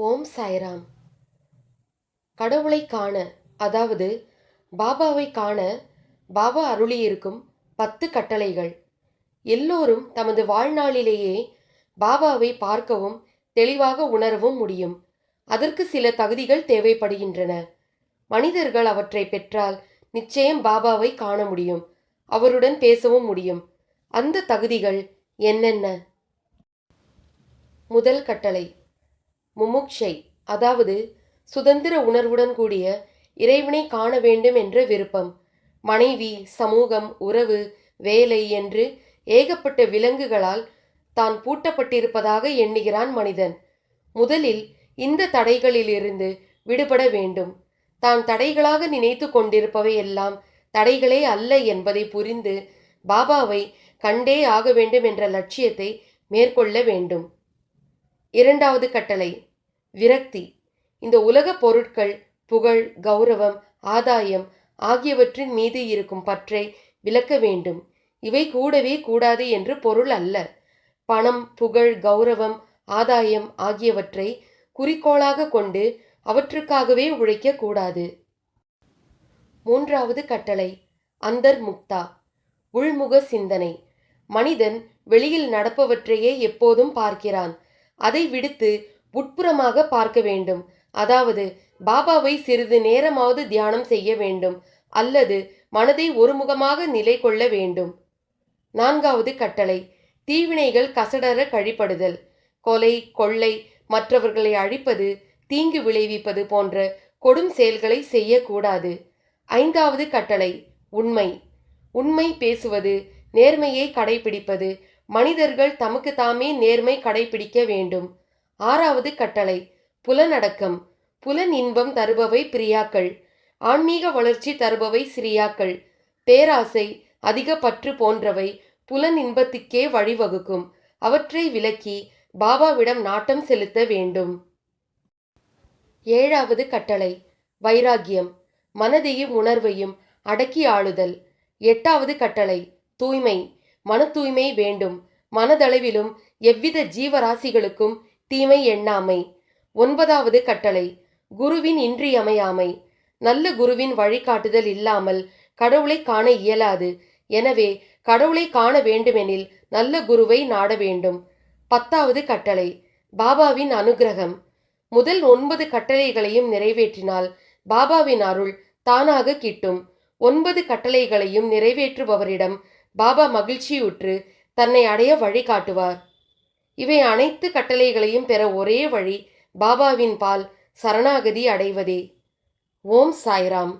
ஓம் சாய்ராம். கடவுளை காண அதாவது பாபாவை காண பாபா அருளியிருக்கும் பத்து கட்டளைகள். எல்லோரும் தமது வாழ்நாளிலேயே பாபாவை பார்க்கவும் தெளிவாக உணரவும் முடியும். அதற்கு சில தகுதிகள் தேவைப்படுகின்றன. மனிதர்கள் அவற்றை பெற்றால் நிச்சயம் பாபாவை காண முடியும். அவருடன் பேசவும் முடியும். அந்த தகுதிகள் என்னென்ன? முதல் கட்டளை. முமுக்ஷை அதாவது சுதந்திர உணர்வுடன் கூடிய இறைவனை காண வேண்டும் என்ற விருப்பம். மனைவி சமூகம் உறவு வேலை என்று ஏகப்பட்ட விலங்குகளால் தான் பூட்டப்பட்டிருப்பதாக எண்ணுகிறான் மனிதன். முதலில் இந்த தடைகளிலிருந்து விடுபட வேண்டும். தான் தடைகளாக நினைத்து கொண்டிருப்பவை எல்லாம் தடைகளே அல்ல என்பதை புரிந்து பாபாவை கண்டே ஆக வேண்டும் என்ற லட்சியத்தை மேற்கொள்ள வேண்டும். இரண்டாவது கட்டளை. விரக்தி. இந்த உலகப் பொருட்கள் புகழ் கௌரவம் ஆதாயம் ஆகியவற்றின் மீது இருக்கும் பற்றை விலக்க வேண்டும். இவை கூடவே கூடாது என்று பொருள் அல்ல. பணம் புகழ் கௌரவம் ஆதாயம் ஆகியவற்றை குறிக்கோளாக கொண்டு அவற்றுக்காகவே உழைக்க கூடாது. மூன்றாவது கட்டளை அந்தர் முக்தா. உள்முக சிந்தனை. மனிதன் வெளியில் நடப்பவற்றையே எப்போதும் பார்க்கிறான். அதை விடுத்து உட்புறமாக பார்க்க வேண்டும். அதாவது பாபாவை சிறிது நேரமாவது தியானம் செய்ய வேண்டும் அல்லது மனதை ஒருமுகமாக நிலை கொள்ள வேண்டும். நான்காவது கட்டளை தீவினைகள் கசடர கழிப்படுதல். கொலை கொள்ளை மற்றவர்களை அழிப்பது தீங்கு விளைவிப்பது போன்ற கொடும் செயல்களை செய்யக்கூடாது. ஐந்தாவது கட்டளை உண்மை. உண்மை பேசுவது நேர்மையை கடைபிடிப்பது மனிதர்கள் தமக்கு தாமே நேர்மை கடைபிடிக்க வேண்டும். ஆறாவது கட்டளை புலனடக்கம். புலன் இன்பம் தருபவை பிரியாக்கள். ஆன்மீக வளர்ச்சி தருபவை சிரியாக்கள் பேராசை அதிக பற்று போன்றவை புலன் இன்பத்துக்கே வழிவகுக்கும். அவற்றை விலக்கி பாபாவிடம் நாட்டம் செலுத்த வேண்டும். ஏழாவது கட்டளை வைராகியம் மனதையும் உணர்வையும் அடக்கி ஆளுதல். எட்டாவது கட்டளை தூய்மை. மன தூய்மை வேண்டும். மனதளவிலும் எவ்வித ஜீவராசிகளுக்கும் தீமை எண்ணாமை. ஒன்பதாவது கட்டளை குருவின் இன்றியமையாமை. நல்ல குருவின் வழிகாட்டுதல் இல்லாமல் கடவுளை காண இயலாது. எனவே கடவுளை காண வேண்டுமெனில் நல்ல குருவை நாட வேண்டும். பத்தாவது கட்டளை பாபாவின் அனுகிரகம். முதல் ஒன்பது கட்டளைகளையும் நிறைவேற்றினால் பாபாவின் அருள் தானாக கிட்டும். ஒன்பது கட்டளைகளையும் நிறைவேற்றுபவரிடம் பாபா மகிழ்ச்சியுற்று தன்னை அடைய வழிகாட்டுவார். இவை அனைத்து கட்டளைகளையும் பெற ஒரே வழி பாபாவின் பால் சரணாகதி அடைவதே. ஓம் சாய்ராம்.